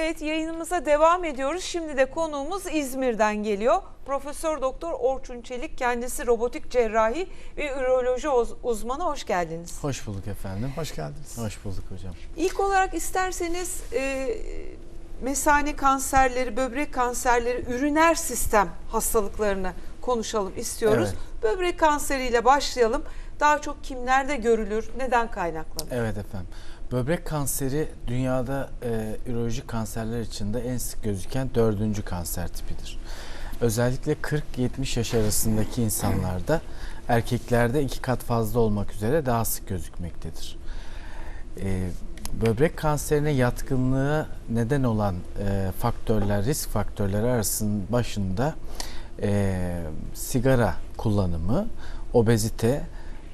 Evet yayınımıza devam ediyoruz. Şimdi de konuğumuz İzmir'den geliyor. Profesör Doktor Orçun Çelik kendisi robotik cerrahi ve üroloji uz- uzmanı. Hoş geldiniz. Hoş bulduk efendim. Hoş geldiniz. Hoş bulduk hocam. İlk olarak isterseniz e, mesane kanserleri, böbrek kanserleri, üriner sistem hastalıklarını konuşalım istiyoruz. Evet. Böbrek kanseriyle başlayalım. Daha çok kimlerde görülür, neden kaynaklanır? Evet efendim. Böbrek kanseri dünyada e, ürolojik kanserler içinde en sık gözüken dördüncü kanser tipidir. Özellikle 40-70 yaş arasındaki insanlarda erkeklerde iki kat fazla olmak üzere daha sık gözükmektedir. E, böbrek kanserine yatkınlığı neden olan e, faktörler, risk faktörleri arasının başında e, sigara kullanımı, obezite,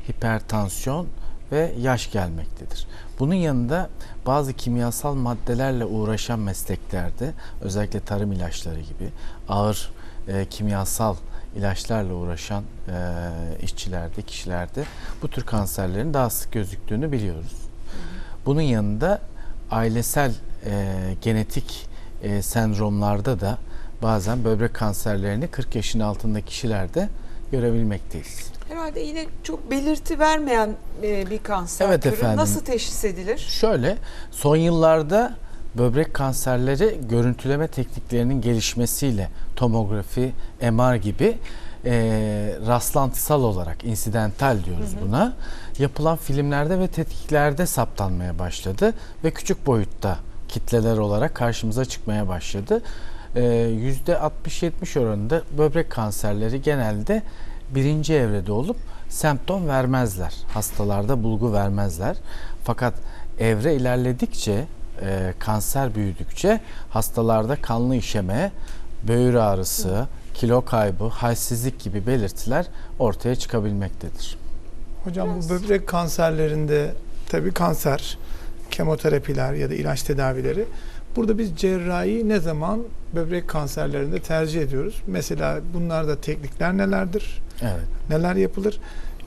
hipertansiyon ve yaş gelmektedir. Bunun yanında bazı kimyasal maddelerle uğraşan mesleklerde özellikle tarım ilaçları gibi ağır e, kimyasal ilaçlarla uğraşan e, işçilerde, kişilerde bu tür kanserlerin daha sık gözüktüğünü biliyoruz. Bunun yanında ailesel e, genetik e, sendromlarda da bazen böbrek kanserlerini 40 yaşın altındaki kişilerde görebilmekteyiz. Herhalde yine çok belirti vermeyen e, bir kanser Evet türü. efendim. Nasıl teşhis edilir? Şöyle son yıllarda böbrek kanserleri görüntüleme tekniklerinin gelişmesiyle tomografi, MR gibi e, rastlantısal olarak insidental diyoruz buna. Yapılan filmlerde ve tetkiklerde saptanmaya başladı ve küçük boyutta kitleler olarak karşımıza çıkmaya başladı. E, %60-70 oranında böbrek kanserleri genelde birinci evrede olup semptom vermezler. Hastalarda bulgu vermezler. Fakat evre ilerledikçe, e, kanser büyüdükçe hastalarda kanlı işeme, böğür ağrısı, kilo kaybı, halsizlik gibi belirtiler ortaya çıkabilmektedir. Hocam bu böbrek kanserlerinde tabii kanser, kemoterapiler ya da ilaç tedavileri. Burada biz cerrahi ne zaman böbrek kanserlerinde tercih ediyoruz? Mesela bunlarda teknikler nelerdir? Evet, Neler yapılır?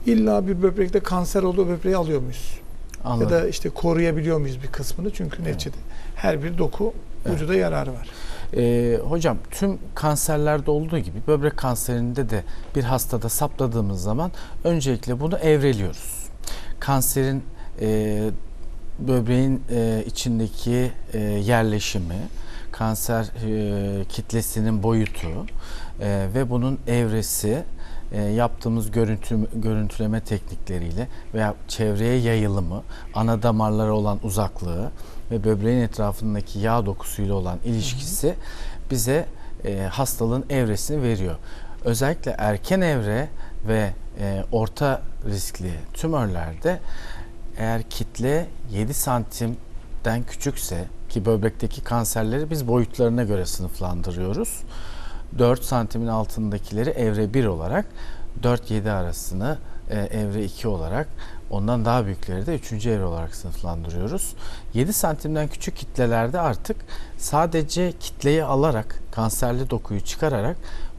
İlla bir böbrekte kanser olduğu böbreği alıyor muyuz? anladım. Ya da işte koruyabiliyor muyuz bir kısmını? Çünkü neticede her bir doku Evet. vücuda yararı var. Ee, hocam tüm kanserlerde olduğu gibi böbrek kanserinde de bir hastada saptadığımız zaman öncelikle bunu evreliyoruz. Kanserin e, böbreğin e, içindeki e, yerleşimi, kanser e, kitlesinin boyutu e, ve bunun evresi e, yaptığımız görüntü, görüntüleme teknikleriyle veya çevreye yayılımı, ana damarlara olan uzaklığı ve böbreğin etrafındaki yağ dokusuyla olan ilişkisi bize e, hastalığın evresini veriyor. Özellikle erken evre ve e, orta riskli tümörlerde eğer kitle 7 santimden küçükse ki böbrekteki kanserleri biz boyutlarına göre sınıflandırıyoruz. 4 santimin altındakileri evre 1 olarak 4-7 arasını e, evre 2 olarak ondan daha büyükleri de 3. evre olarak sınıflandırıyoruz. 7 santimden küçük kitlelerde artık sadece kitleyi alarak kanserli dokuyu çıkararak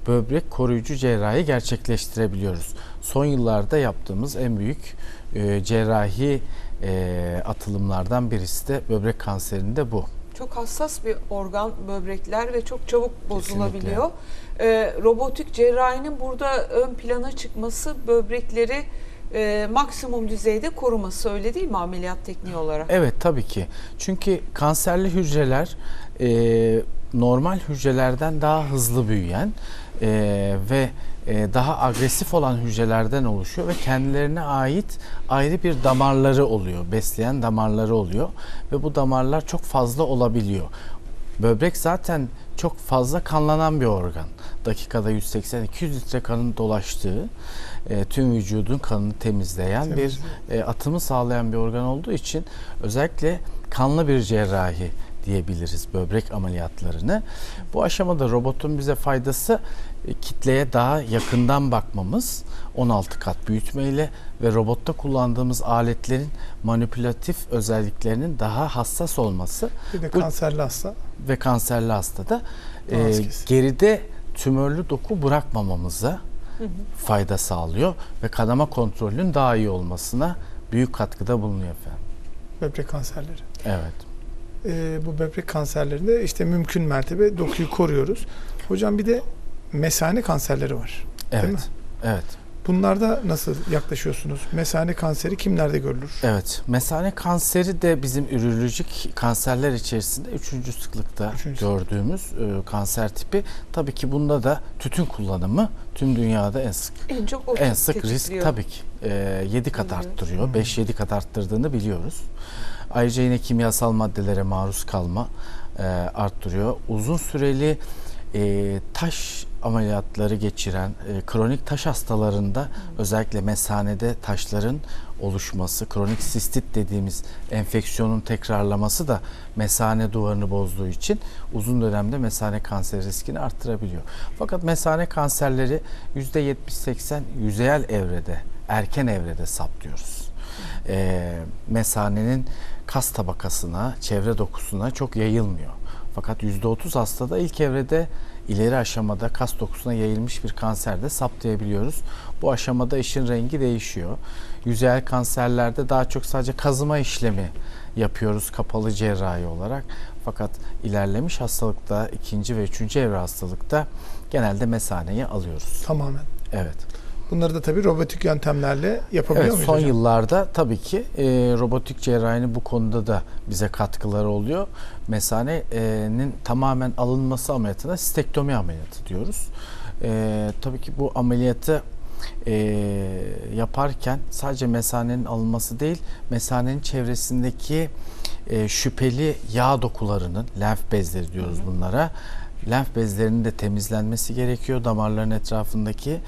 böbrek koruyucu cerrahi gerçekleştirebiliyoruz. Son yıllarda yaptığımız en büyük e, cerrahi e, atılımlardan birisi de böbrek kanserinde bu. Çok hassas bir organ böbrekler ve çok çabuk bozulabiliyor. Ee, robotik cerrahinin burada ön plana çıkması böbrekleri e, maksimum düzeyde koruması öyle değil mi ameliyat tekniği olarak? Evet tabii ki. Çünkü kanserli hücreler e, normal hücrelerden daha hızlı büyüyen e, ve e, daha agresif olan hücrelerden oluşuyor ve kendilerine ait ayrı bir damarları oluyor, besleyen damarları oluyor ve bu damarlar çok fazla olabiliyor. Böbrek zaten çok fazla kanlanan bir organ. Dakikada 180-200 litre kanın dolaştığı, e, tüm vücudun kanını temizleyen bir Temizliyor. e, atımı sağlayan bir organ olduğu için özellikle kanlı bir cerrahi diyebiliriz böbrek ameliyatlarını. Bu aşamada robotun bize faydası e, kitleye daha yakından bakmamız 16 kat büyütmeyle ve robotta kullandığımız aletlerin manipülatif özelliklerinin daha hassas olması Bir de Bu- kanserli hasta. ve kanserli hastada e, geride tümörlü doku bırakmamamıza fayda sağlıyor ve kanama kontrolünün daha iyi olmasına büyük katkıda bulunuyor efendim. Böbrek kanserleri. Evet. E, bu böbrek kanserlerinde işte mümkün mertebe dokuyu koruyoruz. Hocam bir de mesane kanserleri var. Evet. mi? Evet. Bunlarda nasıl yaklaşıyorsunuz? Mesane kanseri kimlerde görülür? Evet. Mesane kanseri de bizim ürolojik kanserler içerisinde üçüncü sıklıkta Üçüncü. gördüğümüz e, kanser tipi. Tabii ki bunda da tütün kullanımı tüm dünyada en sık En çok en sık risk tabii ki. E, 7 kat arttırıyor. Hı. 5-7 kat arttırdığını biliyoruz. Ayrıca yine kimyasal maddelere maruz kalma e, arttırıyor. Uzun süreli e, taş ameliyatları geçiren e, kronik taş hastalarında özellikle mesanede taşların oluşması, kronik sistit dediğimiz enfeksiyonun tekrarlaması da mesane duvarını bozduğu için uzun dönemde mesane kanseri riskini arttırabiliyor. Fakat mesane kanserleri %70-80 yüzeyel evrede, erken evrede saptıyoruz. Ee, mesanenin kas tabakasına, çevre dokusuna çok yayılmıyor. Fakat %30 hastada ilk evrede ileri aşamada kas dokusuna yayılmış bir kanser de saptayabiliyoruz. Bu aşamada işin rengi değişiyor. Yüzeyel kanserlerde daha çok sadece kazıma işlemi yapıyoruz kapalı cerrahi olarak. Fakat ilerlemiş hastalıkta, ikinci ve üçüncü evre hastalıkta genelde mesaneyi alıyoruz. Tamamen. Evet. Bunları da tabii robotik yöntemlerle yapabiliyor Evet, muyuz son hocam? yıllarda tabii ki e, robotik cerrahinin bu konuda da bize katkıları oluyor. Mesanenin tamamen alınması ameliyatına stektomi ameliyatı diyoruz. E, tabii ki bu ameliyatı e, yaparken sadece mesanenin alınması değil, mesanenin çevresindeki e, şüpheli yağ dokularının, lenf bezleri diyoruz bunlara. Lenf bezlerinin de temizlenmesi gerekiyor damarların etrafındaki.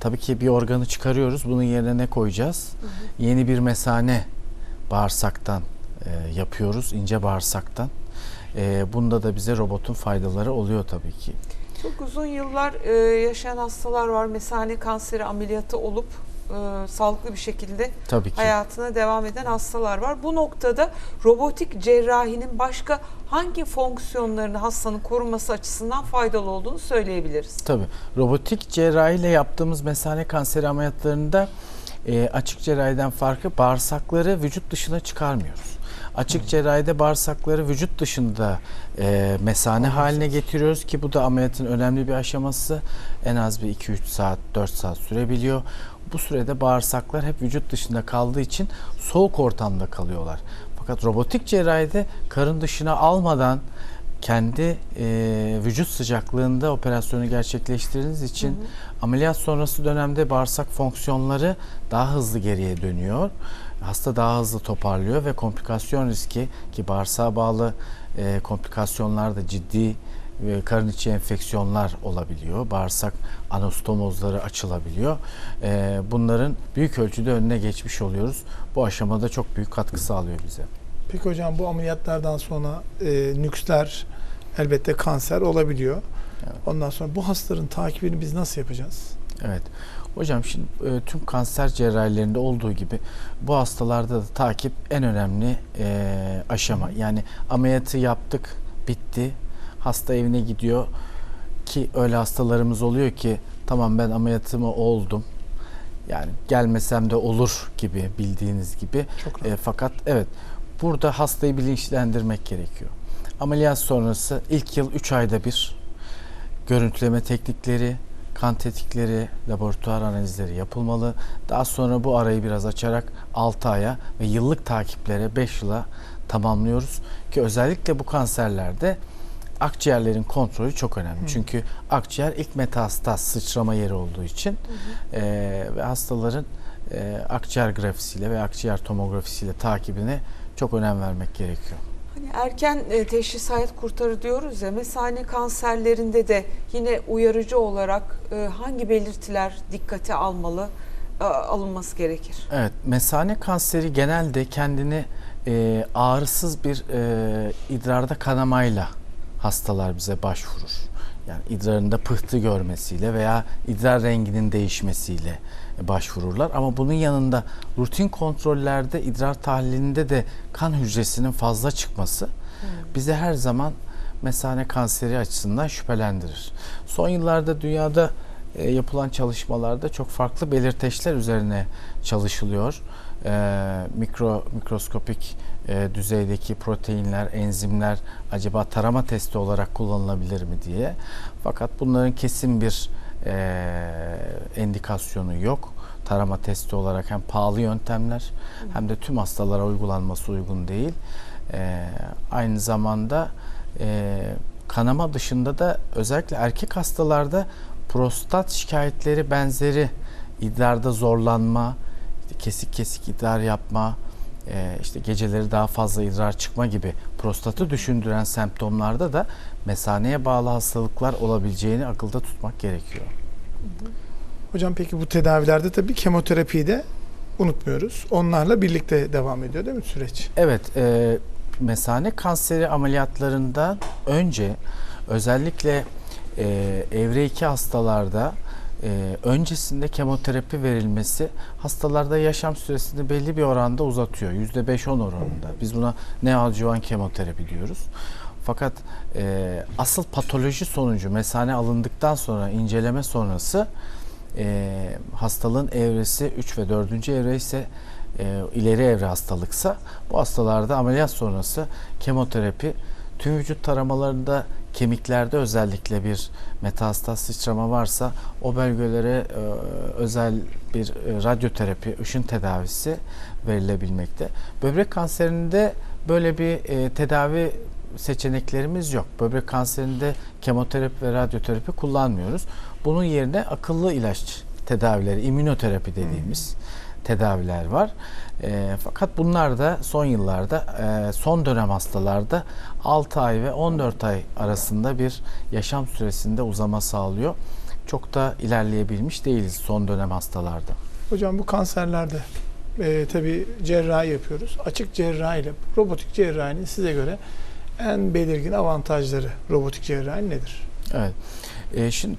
Tabii ki bir organı çıkarıyoruz. Bunun yerine ne koyacağız? Yeni bir mesane bağırsaktan e, yapıyoruz, ince bağırsaktan. E, bunda da bize robotun faydaları oluyor tabii ki. Çok uzun yıllar e, yaşayan hastalar var. Mesane kanseri ameliyatı olup e, sağlıklı bir şekilde Tabii ki. hayatına devam eden hastalar var. Bu noktada robotik cerrahinin başka hangi fonksiyonlarını hastanın korunması açısından faydalı olduğunu söyleyebiliriz. Tabii. Robotik cerrahi ile yaptığımız mesane kanseri ameliyatlarında e, açık cerrahiden farkı bağırsakları vücut dışına çıkarmıyoruz. Açık cerrahide bağırsakları vücut dışında e, mesane haline getiriyoruz ki bu da ameliyatın önemli bir aşaması. En az bir 2-3 saat, 4 saat sürebiliyor. Bu sürede bağırsaklar hep vücut dışında kaldığı için soğuk ortamda kalıyorlar. Fakat robotik cerrahide karın dışına almadan kendi e, vücut sıcaklığında operasyonu gerçekleştirdiğiniz için ameliyat sonrası dönemde bağırsak fonksiyonları daha hızlı geriye dönüyor. Hasta daha hızlı toparlıyor ve komplikasyon riski ki bağırsağa bağlı e, komplikasyonlar da ciddi karın içi enfeksiyonlar olabiliyor. Bağırsak anastomozları açılabiliyor. E, bunların büyük ölçüde önüne geçmiş oluyoruz. Bu aşamada çok büyük katkı sağlıyor bize. Peki hocam bu ameliyatlardan sonra e, nüksler elbette kanser olabiliyor. Evet. Ondan sonra bu hastaların takibini biz nasıl yapacağız? Evet. Hocam şimdi e, tüm kanser cerrahilerinde olduğu gibi bu hastalarda da takip en önemli e, aşama. Yani ameliyatı yaptık, bitti. Hasta evine gidiyor ki öyle hastalarımız oluyor ki tamam ben ameliyatımı oldum. Yani gelmesem de olur gibi bildiğiniz gibi. Çok E, fakat evet burada hastayı bilinçlendirmek gerekiyor. Ameliyat sonrası ilk yıl 3 ayda bir görüntüleme teknikleri, kan tetikleri, laboratuvar analizleri yapılmalı. Daha sonra bu arayı biraz açarak 6 aya ve yıllık takiplere 5 yıla tamamlıyoruz. Ki özellikle bu kanserlerde akciğerlerin kontrolü çok önemli. Çünkü akciğer ilk metastaz sıçrama yeri olduğu için eee, ve hastaların eee, akciğer grafisiyle ve akciğer tomografisiyle takibine çok önem vermek gerekiyor. Hani erken e, teşhis hayat kurtarır diyoruz ya mesane kanserlerinde de yine uyarıcı olarak e, hangi belirtiler dikkate almalı e, alınması gerekir? Evet, mesane kanseri genelde kendini e, ağrısız bir e, idrarda kanamayla hastalar bize başvurur. Yani idrarında pıhtı görmesiyle veya idrar renginin değişmesiyle başvururlar. Ama bunun yanında rutin kontrollerde idrar tahlilinde de kan hücresinin fazla çıkması bize her zaman mesane kanseri açısından şüphelendirir. Son yıllarda dünyada e, yapılan çalışmalarda çok farklı belirteçler üzerine çalışılıyor. E, mikro mikroskopik e, düzeydeki proteinler, enzimler acaba tarama testi olarak kullanılabilir mi diye. Fakat bunların kesin bir e, endikasyonu yok. Tarama testi olarak hem pahalı yöntemler hem de tüm hastalara uygulanması uygun değil. E, aynı zamanda e, kanama dışında da özellikle erkek hastalarda prostat şikayetleri benzeri idrarda zorlanma, kesik kesik idrar yapma, e, işte geceleri daha fazla idrar çıkma gibi prostatı düşündüren semptomlarda da mesaneye bağlı hastalıklar olabileceğini akılda tutmak gerekiyor. Hocam peki bu tedavilerde tabii kemoterapiyi de unutmuyoruz. Onlarla birlikte devam ediyor değil mi süreç? Evet, e, mesane kanseri ameliyatlarından önce özellikle e, evre 2 hastalarda e, öncesinde kemoterapi verilmesi hastalarda yaşam süresini belli bir oranda uzatıyor. %5-10 oranında. Biz buna neoadjuvan kemoterapi diyoruz. Fakat e, asıl patoloji sonucu mesane alındıktan sonra inceleme sonrası e, hastalığın evresi 3 ve 4. evre ise e, ileri evre hastalıksa bu hastalarda ameliyat sonrası kemoterapi tüm vücut taramalarında kemiklerde özellikle bir metastaz sıçrama varsa o bölgelere e, özel bir e, radyoterapi, ışın tedavisi verilebilmekte. Böbrek kanserinde böyle bir e, tedavi seçeneklerimiz yok. Böbrek kanserinde kemoterapi ve radyoterapi kullanmıyoruz. Bunun yerine akıllı ilaç tedavileri, immünoterapi dediğimiz tedaviler var. E, fakat bunlar da son yıllarda, e, son dönem hastalarda 6 ay ve 14 ay arasında bir yaşam süresinde uzama sağlıyor. Çok da ilerleyebilmiş değiliz son dönem hastalarda. Hocam bu kanserlerde e, tabii cerrahi yapıyoruz. Açık cerrahi ile robotik cerrahinin size göre en belirgin avantajları robotik cerrahi nedir? Evet. E, şimdi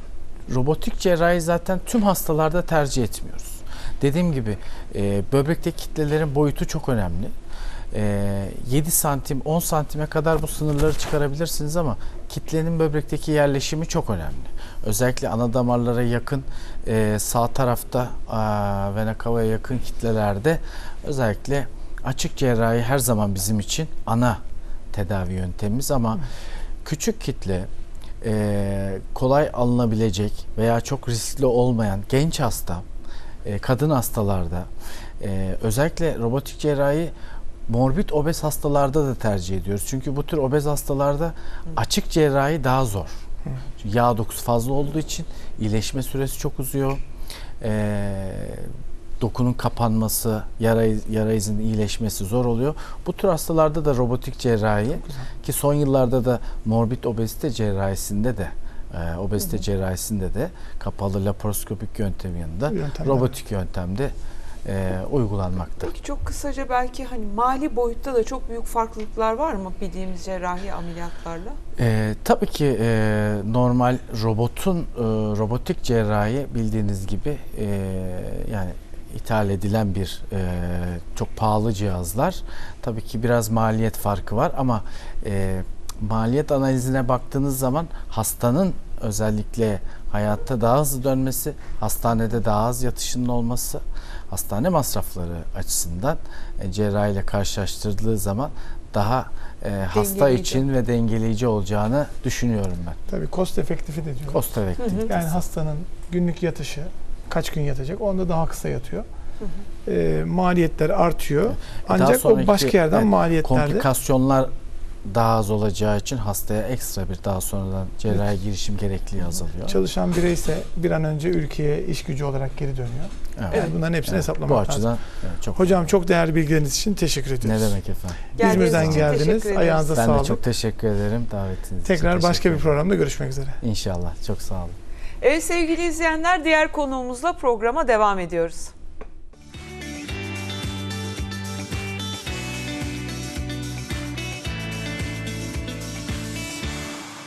robotik cerrahi zaten tüm hastalarda tercih etmiyoruz. Dediğim gibi e, böbrekteki kitlelerin boyutu çok önemli. E, 7 santim 10 santime kadar bu sınırları çıkarabilirsiniz ama kitlenin böbrekteki yerleşimi çok önemli. Özellikle ana damarlara yakın e, sağ tarafta a, vena cava'ya yakın kitlelerde özellikle açık cerrahi her zaman bizim için ana tedavi yöntemimiz ama küçük kitle e, kolay alınabilecek veya çok riskli olmayan genç hasta, e, kadın hastalarda e, özellikle robotik cerrahi morbid obez hastalarda da tercih ediyoruz. Çünkü bu tür obez hastalarda açık cerrahi daha zor. Çünkü Yağ dokusu fazla olduğu için iyileşme süresi çok uzuyor. E, dokunun kapanması, yara, yara izinin iyileşmesi zor oluyor. Bu tür hastalarda da robotik cerrahi ki son yıllarda da morbid obezite cerrahisinde de e, obezite cerrahisinde de kapalı laparoskopik yöntem yanında Yöntemler. robotik yöntemde e, uygulanmakta. Peki çok kısaca belki hani mali boyutta da çok büyük farklılıklar var mı bildiğimiz cerrahi ameliyatlarla? E, tabii ki e, normal robotun e, robotik cerrahi bildiğiniz gibi e, yani ithal edilen bir e, çok pahalı cihazlar. Tabii ki biraz maliyet farkı var ama e, maliyet analizine baktığınız zaman hastanın özellikle hayatta daha hızlı dönmesi, hastanede daha az yatışının olması, hastane masrafları açısından e, cerrahi ile karşılaştırıldığı zaman daha e, hasta için ve dengeleyici olacağını düşünüyorum ben. Tabii cost efektifi de diyor. Cost effective. Yani hastanın günlük yatışı kaç gün yatacak? Onda daha kısa yatıyor. E, maliyetler artıyor. Daha Ancak o başka yerden evet, maliyetlerde komplikasyonlar daha az olacağı için hastaya ekstra bir daha sonradan cerrahi girişim gerekliliği azalıyor. çalışan birey ise bir an önce ülkeye iş gücü olarak geri dönüyor. Evet. Yani bunların hepsini Evet, hesaplamak Bu lazım. açıdan evet, çok Hocam çok değerli bilgileriniz için teşekkür ne ediyoruz. demek efendim? İzmir'den geldiniz. Ayağınıza Ben sağlık. de çok teşekkür ederim davetiniz için. Tekrar başka bir programda görüşmek üzere. İnşallah. Çok sağ olun. Evet sevgili izleyenler diğer konuğumuzla programa devam ediyoruz.